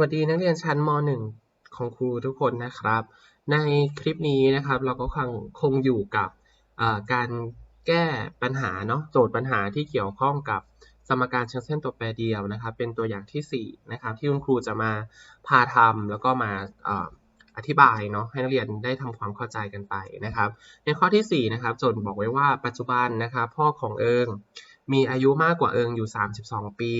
วัสดีนักเรียนชั้นม .1 ของครูทุกคนนะครับ ในคลิปนี้นะครับเราก็คงคงอยู่กับการแก้ปัญหาเนาะโจทย์ปัญหาที่เกี่ยวข้องกับสมการเชิงเส้นตัวแปรเดียวนะครับ เป็นตัวอย่างที่4นะครับที่คุณครูจะมาพาทำแล้วก็มาออธิบายเนาะให้นักเรียนได้ทำความเข้าใจกันไปนะครับ ในข้อที่4นะครับโจทย์บอกไว้ว่าปัจจุบันนะครับพ่อของเอิงมีอายุมากกว่าเอิงอยู่ 32 ปี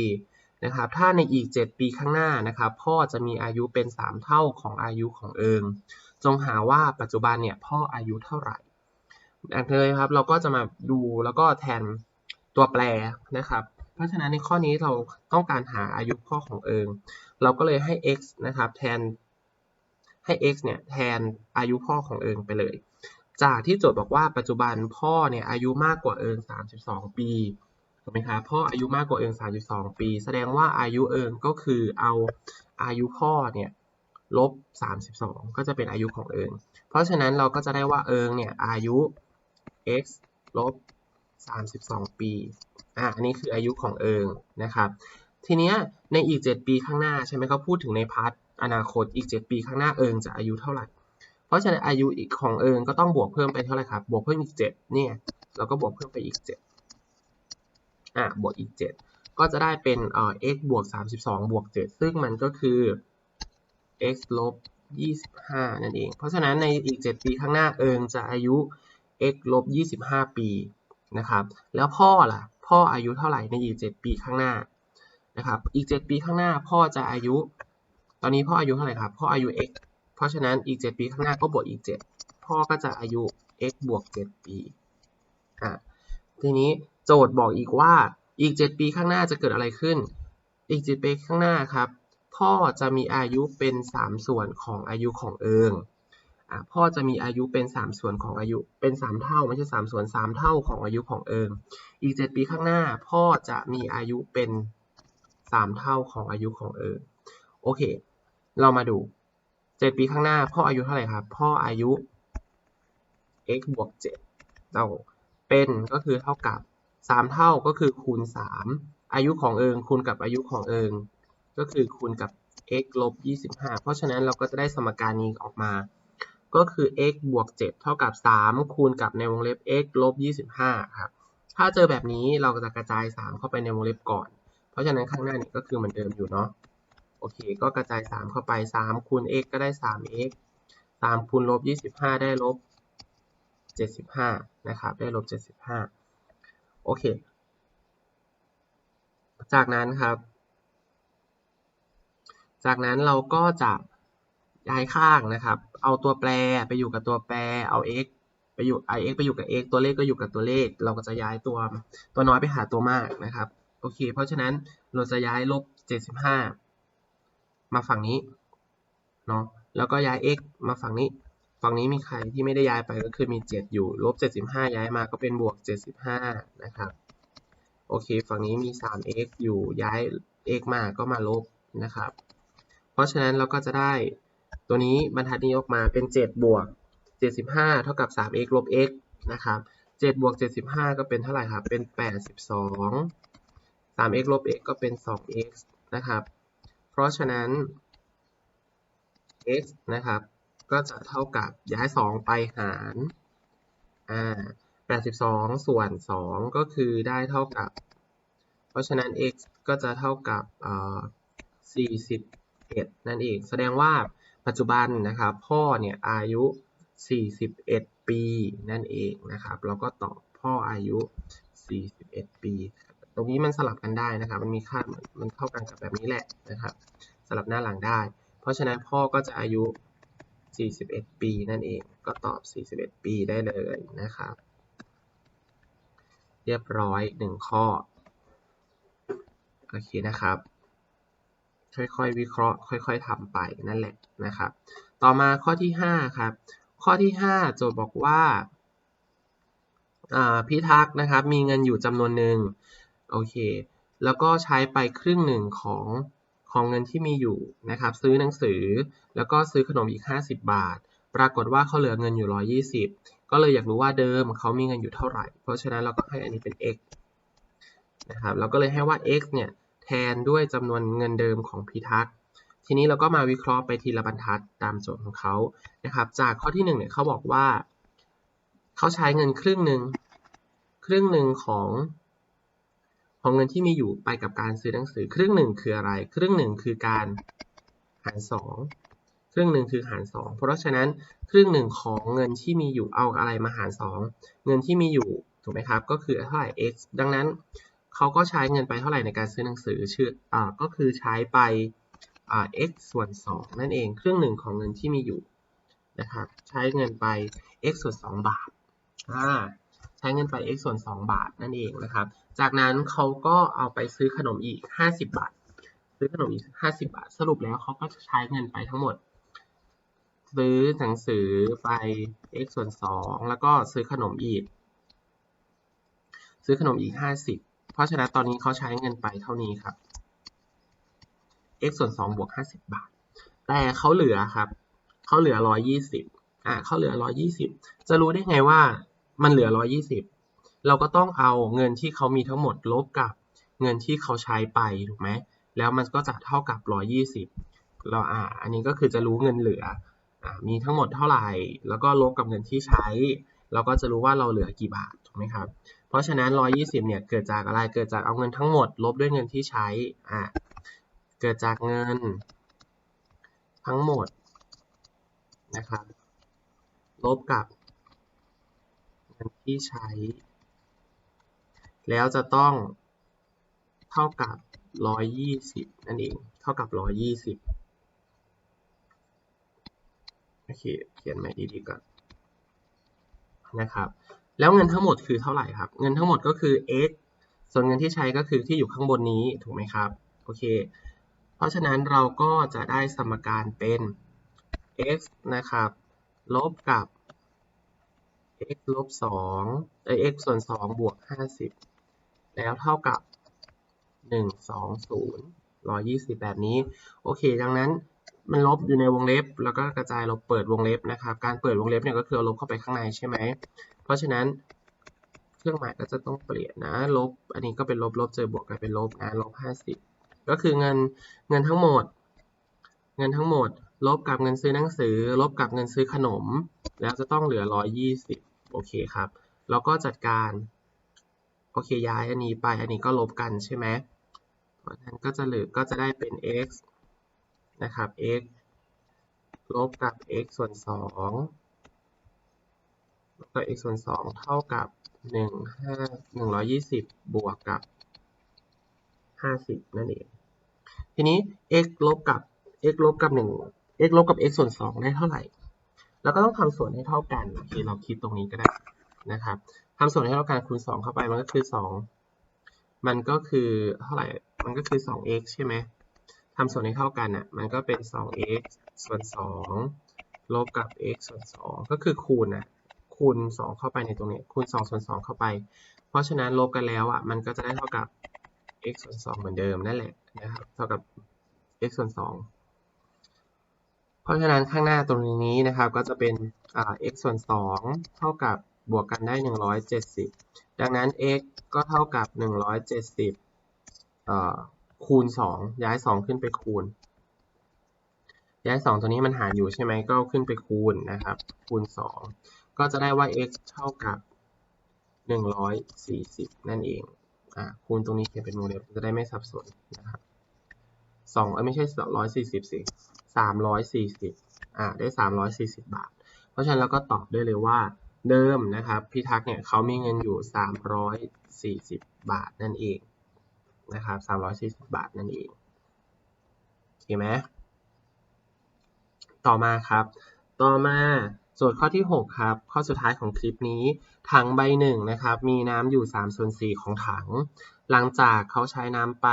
นะครับถ้าในอีก 7 ปีข้างหน้านะครับพ่อจะมีอายุเป็น 3 เท่าของอายุของเอิง จงหาว่าปัจจุบันเนี่ยพ่ออายุเท่าไหร่อันเลยครับเราก็จะมาดูแล้วก็แทนตัวแปรนะครับ เพราะฉะนั้นในข้อนี้เราต้องการหาอายุพ่อของเอิง เราก็เลยให้ x นะครับแทนให้ x เนี่ยแทนอายุพ่อของเอิงไปเลย จากที่โจทย์บอกว่าปัจจุบันพ่อเนี่ยอายุมากกว่าเอิง 32 ปี ถูกไหมครับพ่ออายุมากกว่าเอิง32 ปี แสดงว่าอายุเอิงก็คือเอาอายุพ่อเนี่ยลบ 32 ก็จะเป็นอายุของเอิง เพราะฉะนั้นเราก็จะได้ว่าเอิงเนี่ยอายุ x ลบ 32 ปี อะอันนี้คืออายุของเอิงนะครับ ทีเนี้ยในอีก 7 ปีข้างหน้าใช่ไหมเขาพูดถึงในพาร์ทอนาคตอีก 7 ปีข้างหน้าเอิงจะอายุเท่าไหร่ เพราะฉะนั้นอายุอีกของเอิงก็ต้องบวกเพิ่มไปเท่าไหร่ครับ บวกเพิ่มอีก 7 เนี่ย เราก็บวกเพิ่มไปอีก 7 อะบวกอีก 7 ก็จะได้เป็นเอ่อ x บวก 32 บวก 7 ซึ่งมันก็คือ x ลบ 25 นั่นเอง เพราะฉะนั้นในอีก 7 ปีข้างหน้าเอิงจะอายุ x ลบ 25 ปีนะครับ แล้วพ่อล่ะ พ่ออายุเท่าไหร่ในอีก 7 ปีข้างหน้านะครับ อีก 7 ปีข้างหน้าพ่อจะอายุ ตอนนี้พ่ออายุเท่าไหร่ครับ พ่ออายุ x เพราะฉะนั้นอีก 7 ปีข้างหน้าก็บวกอีก 7 พ่อก็จะอายุ x บวก 7 ปี อะ ทีนี้ โจทย์บอกอีกว่าอีก 7 ปีข้างหน้าจะเกิดอะไรขึ้น อีก 7 ปีข้างหน้าครับ พ่อจะมีอายุเป็น 3 ส่วนของอายุของเอิงอะพ่อจะมีอายุเป็น 3 ส่วนของอายุเป็น 3 เท่าไม่ใช่ 3 ส่วน 3 เท่าของอายุของเอิง อีก 7 ปีข้างหน้า พ่อจะมีอายุเป็น 3 เท่าของอายุของเอิงโอเค เรามาดู 7 ปีข้างหน้า พ่ออายุเท่าไหร่ครับ พ่ออายุ x บวก7เราเป็นก็คือเท่ากับ 3 เท่าก็คือคูณ 3 อายุของเอิงคูณกับอายุของเอิง ก็คือคูณกับ x ลบ 25 เพราะฉะนั้นเราก็จะได้สมการนี้ออกมา ก็คือ x บวก 7 เท่ากับ 3 คูณกับในวงเล็บ x ลบ 25 ครับ ถ้าเจอแบบนี้เราจะกระจาย 3 เข้าไปในวงเล็บก่อน เพราะฉะนั้นข้างหน้านี่ก็คือเหมือนเดิมอยู่เนาะ โอเค ก็กระจาย 3 เข้าไป 3 คูณ x ก็ได้ 3x 3คูณลบ 25 ได้ลบ 75 นะครับ ได้ลบ 75 โอเค จากนั้นครับ จากนั้นเราก็จะย้ายข้างนะครับ เอาตัวแปรไปอยู่กับตัวแปร เอา x ไปอยู่ i x ไปอยู่กับ x ตัวเลขก็อยู่กับตัวเลข เราก็จะย้ายตัวตัวน้อยไปหาตัวมากนะครับ โอเค เพราะฉะนั้นเราจะย้ายลบ 75 มาฝั่งนี้ เนาะ แล้วก็ย้าย x มาฝั่งนี้ ฝั่งนี้มีใครที่ไม่ได้ย้ายไปก็คือมี 7 อยู่ลบ75 ย้ายมาก็เป็นบวก 75 นะครับ โอเค ฝั่งนี้มี 3x อยู่ย้าย x มาก็มาลบนะครับ เพราะฉะนั้นเราก็จะได้ตัวนี้บรรทัดนี้ออกมาเป็น 7 บวก 75 เท่ากับ 3x ลบ x นะครับ7บวก75 ก็เป็นเท่าไหร่ครับ เป็น 82 3x ลบ x ก็เป็น 2x นะครับ เพราะฉะนั้น x นะครับ ก็จะเท่ากับย้าย 2 ไปหารอ่า82 ส่วน 2 ก็คือได้เท่ากับ เพราะฉะนั้น x ก็จะเท่ากับเอ่อ41 นั่นเอง แสดงว่าปัจจุบันนะครับพ่อเนี่ยอายุ 41 ปีนั่นเองนะครับเราก็ตอบพ่ออายุ 41 ปี ตรงนี้มันสลับกันได้นะครับ มันมีค่ามันเท่ากันกับแบบนี้แหละนะครับ สลับหน้าหลังได้ เพราะฉะนั้นพ่อก็จะอายุ 41 ปี นั่นเอง ก็ตอบ 41 ปีได้เลยนะครับ เรียบร้อยหนึ่งข้อ โอเคนะครับ ค่อยๆ วิเคราะห์ ค่อยๆทำไปนั่นแหละนะครับ ต่อมาข้อที่ 5 ครับ ข้อที่ 5 โจทย์บอกว่าพิทักษ์นะครับ มีเงินอยู่จำนวนหนึ่ง โอเค แล้วก็ใช้ไปครึ่งหนึ่งของ ของเงินที่มีอยู่นะครับ ซื้อหนังสือ แล้วก็ซื้อขนมอีก 50 บาท ปรากฏว่าเขาเหลือเงินอยู่ 120 ก็เลยอยากรู้ว่าเดิมเขามีเงินอยู่เท่าไหร่ เพราะฉะนั้นเราก็ให้อันนี้เป็น x นะครับเราก็เลยให้ว่า x เนี่ยแทนด้วยจำนวนเงินเดิมของพิทักษ์ทีนี้เราก็มาวิเคราะห์ไปทีละบรรทัดตามโจทย์ของเขานะครับ จากข้อที่หนึ่งเนี่ยเขาบอกว่า เขาใช้เงินครึ่งหนึ่งครึ่งหนึ่งของ ของเงินที่มีอยู่ไปกับการซื้อหนังสือ ครึ่งหนึ่งคืออะไร ครึ่งหนึ่งคือการหารสองครึ่งหนึ่งคือหารสองเพราะฉะนั้นครึ่งหนึ่งของเงินที่มีอยู่เอาอะไรมาหารสองเงินที่มีอยู่ถูกไหมครับ ก็คือเท่าไหร่ x ดังนั้นเขาก็ใช้เงินไปเท่าไหร่ในการซื้อหนังสือชื่ออ่าก็คือใช้ไปอ่า x ส่วน 2 นั่นเองครึ่งหนึ่งของเงินที่มีอยู่นะครับใช้เงินไป x ส่วน 2 บาทอ่า ใช้เงินไป x ส่วน 2 บาทนั่นเองนะครับ จากนั้นเขาก็เอาไปซื้อขนมอีก 50 บาท ซื้อขนมอีก 50 บาท สรุปแล้วเขาก็ใช้เงินไปทั้งหมด ซื้อหนังสือไป x ส่วน 2 แล้วก็ซื้อขนมอีก ซื้อขนมอีก 50 เพราะฉะนั้นตอนนี้เขาใช้เงินไปเท่านี้ครับ x ส่วน 2 บวก 50 บาท แต่เขาเหลือครับ เขาเหลือ 120อ่าเขาเหลือ 120 จะรู้ได้ไงว่า มันเหลือ 120 เราก็ต้องเอาเงินที่เขามีทั้งหมดลบกับเงินที่เขาใช้ไปถูกไหมแล้วมันก็จะเท่ากับ 120 เราอ่าอันนี้ก็คือจะรู้เงินเหลืออ่ามีทั้งหมดเท่าไหร่ แล้วก็ลบกับเงินที่ใช้ เราก็จะรู้ว่าเราเหลือกี่บาทถูกไหมครับ เพราะฉะนั้น 120 เนี่ยเกิดจากอะไรเกิดจากเอาเงินทั้งหมดลบด้วยเงินที่ใช้อ่าเกิดจากเงิน ทั้งหมดนะครับลบกับ นที่ใช้ แล้วจะต้องเท่ากับ 120 นั่นเอง เท่ากับ 120 โอเค เขียนใหม่ดีๆก่อนนะครับ แล้วเงินทั้งหมดคือเท่าไหร่ครับ เงินทั้งหมดก็คือ x ส่วนเงินที่ใช้ก็คือที่อยู่ข้างบนนี้ ถูกไหมครับ โอเค เพราะฉะนั้นเราก็จะได้สมการเป็น x นะครับ ลบกับ x ลบ2เอ้ย x ส่วน2บวก50แล้วเท่ากับ120 120แบบนี้ โอเค ดังนั้นมันลบอยู่ในวงเล็บ แล้วก็กระจายเราเปิดวงเล็บนะครับ การเปิดวงเล็บเนี่ยก็คือเอาลบเข้าไปข้างในใช่ไหม เพราะฉะนั้นเครื่องหมายก็จะต้องเปลี่ยนนะ ลบ อันนี้ก็เป็นลบลบเจอบวกกลายเป็นลบนะลบ50ก็คือเงินเงินทั้งหมด เงินทั้งหมด ลบกับเงินซื้อหนังสือ ลบกับเงินซื้อขนม แล้วจะต้องเหลือ 120 โอเคครับ แล้วก็จัดการ โอเคย้ายอันนี้ไป อันนี้ก็ลบกันใช่ไหมเพราะฉะนั้นก็จะเหลือก็จะได้เป็น x นะครับ x ลบกับ x ส่วน2แล้วก็ x ส่วน 2 เท่ากับ 1 5 120 บวกกับ 50 นั่นเอง ทีนี้ x ลบกับ x ลบกับ1 x ลบกับ x ส่วน 2 ได้เท่าไหร่เราก็ต้องทำส่วนให้เท่ากันโอเคเราคิดตรงนี้ก็ได้นะครับทำส่วนให้เท่ากันคูณ 2 เข้าไปมันก็คือ 2 มันก็คือเท่าไหร่ มันก็คือ 2x ใช่ไหมทำส่วนให้เท่ากันอะ มันก็เป็น 2x ส่วน 2 ลบกับ x ส่วน 2 ก็คือคูณนะคูณ 2 เข้าไปในตรงนี้ คูณ 2 ส่วน 2 เข้าไป เพราะฉะนั้นลบกันแล้วอะ มันก็จะได้เท่ากับ x ส่วน 2 เหมือนเดิมนั่นแหละนะครับ เท่ากับ x ส่วน 2 ราะฉะนั้นข้างหน้าตรงนี้นะครับก็จะเป็น x ส่วน 2 เท่ากับบวกกันได้ 170 ดังนั้น x ก็เท่ากับ 170 คูณ 2 ย้าย 2 ขึ้นไปคูณ ย้าย 2 ตัวนี้มันหารอยู่ใช่ไหมก็ขึ้นไปคูณนะครับ คูณ 2 ก็จะได้ว่า x เท่ากับ 140 นั่นเองอ่าคูณตรงนี้เขียนเป็นวงเดลจะได้ไม่สับสนนะครับ2เอ้ยไม่ใช่ 140สิ 340อ่าได้ 340 บาท เพราะฉะนั้นเราก็ตอบได้เลยว่าเดิมนะครับพี่ทักเนี่ยเขามีเงินอยู่ 340 บาทนั่นเองนะครับ340 บาทนั่นเองโอเคไหมต่อมาครับ ต่อมาโจทย์ข้อที่ 6 ครับ ข้อสุดท้ายของคลิปนี้ ถังใบหนึ่งนะครับ มีน้ำอยู่3ส่วน4ของถัง หลังจากเขาใช้น้ำไป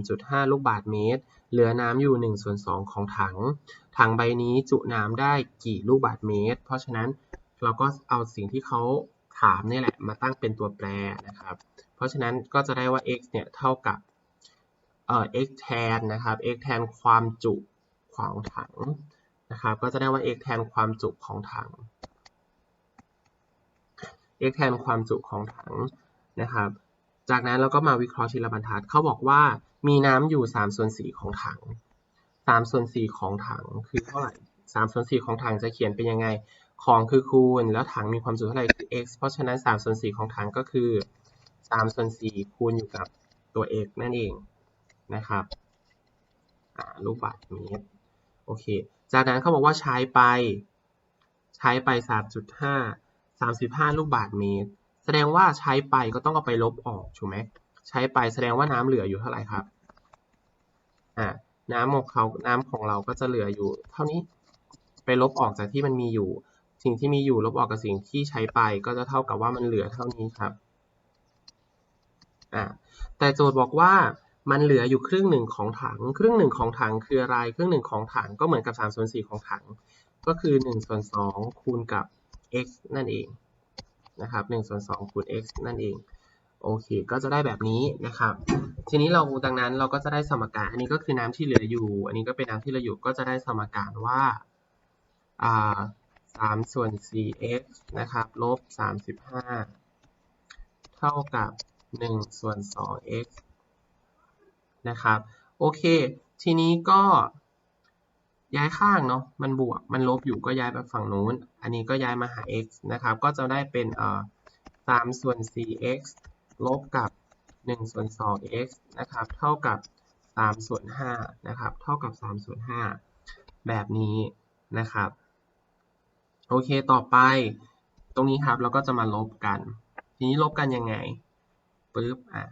3.5 ลูกบาศก์เมตร เหลือน้ำอยู่ 1 ส่วน 2 ของถัง ถังใบนี้จุน้ำได้กี่ลูกบาศก์เมตร เพราะฉะนั้นเราก็เอาสิ่งที่เขาถามนี่แหละมาตั้งเป็นตัวแปรนะครับ เพราะฉะนั้นก็จะได้ว่า x เนี่ยเท่ากับเอ่อ x แทนนะครับ x แทนความจุของถังนะครับ ก็จะได้ว่า x แทนความจุของถัง x แทนความจุของถังนะครับ จากนั้นเราก็มาวิเคราะห์ทีละบรรทัดเขาบอกว่ามีน้ำอยู่3ส่วน4ของถังามส่วนสี่ของถังคือเท่าไหร่สามส่วนสี่ของถังจะเขียนเป็นยังไง ของคือคูณ แล้วถังมีความจุเท่าไหร่คือ x เพราะฉะนั้นสามส่วนสี่ของถังก็คือสามส่วนสี่คูณอยู่กับตัว x นั่นเองนะครับลูกบาศก์เมตรโอเค จากนั้นเขาบอกว่าใช้ไป ใช้ไป 3.5 35 ลูกบาศก์เมตร ดงว่าใช้ไปก็ต้องเอาไปลบออกถูกไหมใช้ไปแสดงว่าน้ำเหลืออยู่เท่าไหร่ครับอ่าน้ำของเขาน้ำของเราก็จะเหลืออยู่ เท่านี้ไปลบออกจากที่มันมีอยู่ สิ่งที่มีอยู่ลบออกกับสิ่งที่ใช้ไปก็จะเท่ากับว่ามันเหลือเท่านี้ครับอ่าแต่โจทย์บอกว่ามันเหลืออยู่ครึ่งหนึ่งของถัง ครึ่งหนึ่งของถังคืออะไร ครึ่งหนึ่งของถังก็เหมือนกับ3ส่วน4ของถัง ก็คือ1ส่วน2คูณกับ x นั่นเอง นะครับ1ส่วน2คูณ x นั่นเอง โอเค ก็จะได้แบบนี้นะครับ ทีนี้เราดังนั้นเราก็จะได้สมการ อันนี้ก็คือน้ำที่เหลืออยู่ อันนี้ก็เป็นน้ำที่เหลืออยู่ ก็จะได้สมการว่าอ่า3ส่วน 4x นะครับ ลบ 35 เท่ากับ 1 ส่วน 2x นะครับ โอเค ทีนี้ก็ ย้ายข้างเนาะมันบวกมันลบอยู่ก็ย้ายไปฝั่งนู้น อันนี้ก็ย้ายมาหา x นะครับ ก็จะได้เป็นเอ่อ3ส่วน 4x ลบกับ1ส่วน 2x นะครับ เท่ากับ3ส่วน5นะครับ เท่ากับ3ส่วน5แบบนี้นะครับ โอเค ต่อไป ตรงนี้ครับ เราก็จะมาลบกัน ทีนี้ลบกันยังไงปึ๊บ อะ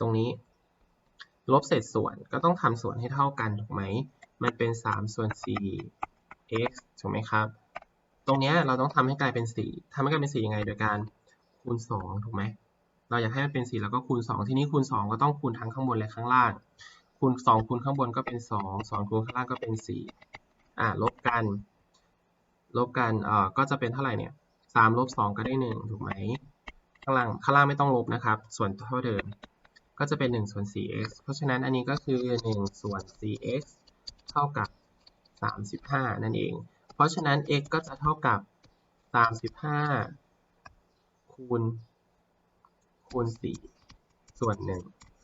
ตรงนี้ ลบเศษส่วน ก็ต้องทำส่วนให้เท่ากัน ถูกไหม มันเป็น3ส่วน4 x ถูกไหมครับ ตรงเนี้ยเราต้องทำให้กลายเป็น 4ทำให้กลายเป็น 4 ยังไง โดยการคูณ 2 ถูกไหม เราอยากให้มันเป็น 4 แล้วก็คูณ 2 ทีนี้คูณ 2 ก็ต้องคูณทั้งข้างบนและข้างล่าง คูณ 2 คูณข้างบนก็เป็น 2 2 คูณข้างล่างก็เป็น 4 อะลบกัน ลบกัน เอ่อ ก็จะเป็นเท่าไหร่เนี่ย3ลบ2ก็ได้ 1 ถูกไหม ข้างล่าง ข้างล่างไม่ต้องลบนะครับ ส่วนเท่าเดิม ก็จะเป็น1ส่วน 4x เพราะฉะนั้นอันนี้ก็คือ1ส่วน 4x เท่ากับ 35 นั่นเอง เพราะฉะนั้น x ก็จะเท่ากับ 35 คูณ คูณ 4 ส่วน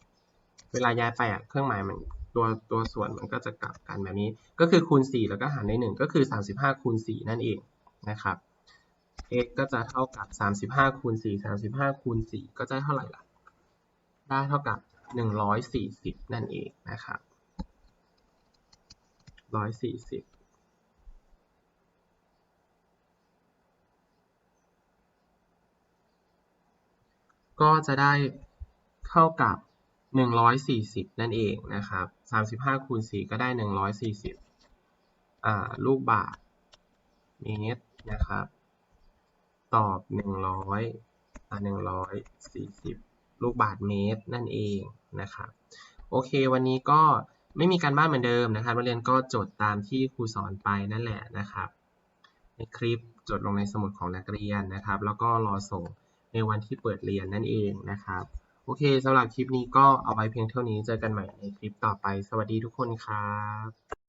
1 เวลาย้ายไปอะ เครื่องหมายมันตัวตัวส่วนมันก็จะกลับกันแบบนี้ ก็คือคูณ 4 แล้วก็หารด้วย1ก็คือ 35 คูณ 4 นั่นเองนะครับ x ก็จะเท่ากับ 35 คูณ 4 35 คูณ 4 ก็จะเท่าไหร่ล่ะ ได้เท่ากับ 140 นั่นเองนะครับ 140ก็จะได้เท่ากับ 140 นั่นเองนะครับ 35คูณ4ก็ได้ 140อ่าลูกบาศก์เมตรนะครับ ตอบ 100อ่า140 ลูกบาศก์เมตรนั่นเองนะครับ โอเค วันนี้ก็ ไม่มีการบ้านเหมือนเดิมนะครับนักเรียนก็จดตามที่ครูสอนไปนั่นแหละนะครับ ในคลิปจดลงในสมุดของนักเรียนนะครับ แล้วก็รอส่งในวันที่เปิดเรียนนั่นเองนะครับ โอเคสำหรับคลิปนี้ก็เอาไว้เพียงเท่านี้เจอกันใหม่ในคลิปต่อไป สวัสดีทุกคนครับ